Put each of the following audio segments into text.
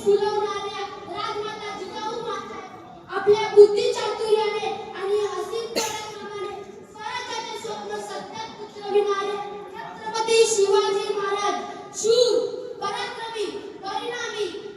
फुलवणाऱ्या राजमाता जिजाऊ आणि हसीन पराक्रमाने स्वराज्याचे स्वप्न सत्यात शिवाजी महाराज शूर पराक्रमी परिणामी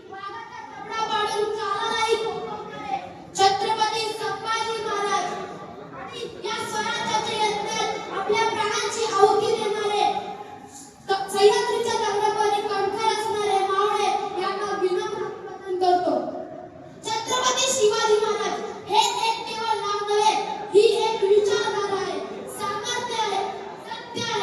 Yeah.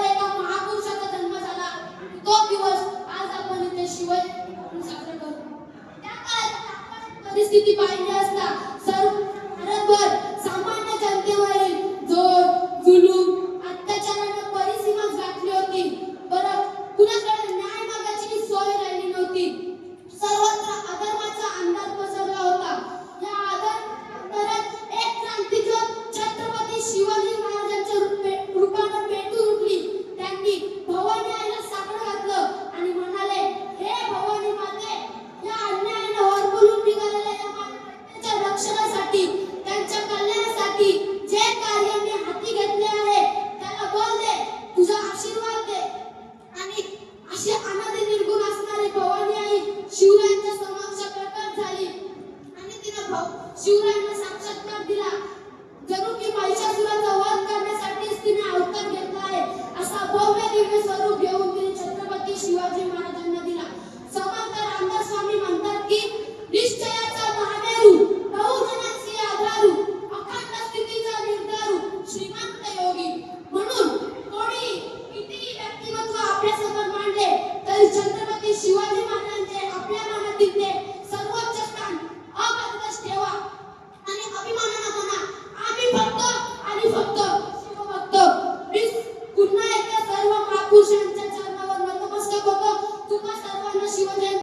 शिवाय साजरा करतो त्या काळात परिस्थिती पाहिली असता सर्व भारतभर सामान्य जनतेवरील जोर जुलूम अत्याचारांना परिसीमाच गाठली होती. परत पुन्हा ब्रह्म शिवरायांना साक्षात्कार दिला. जणू की महिषासुराचा वध करण्यासाठीच तिने अवतार घेतला आहे. असा भव्य दिव्य स्वरूप घेऊन तिने छत्रपती शिवाजी महाराजांना दिला. समांतर रामदास स्वामी म्हणतात की निश्चयाचा महामेरू बहुजनांचे आधारू अखंड स्थितीचा निर्धारू श्रीमंत योगी. म्हणून कोणी किती व्यक्तिमत्व आपल्यासमोर मांडले तरी छत्रपती शिवाजी महाराजांचे आपल्या मनातील ते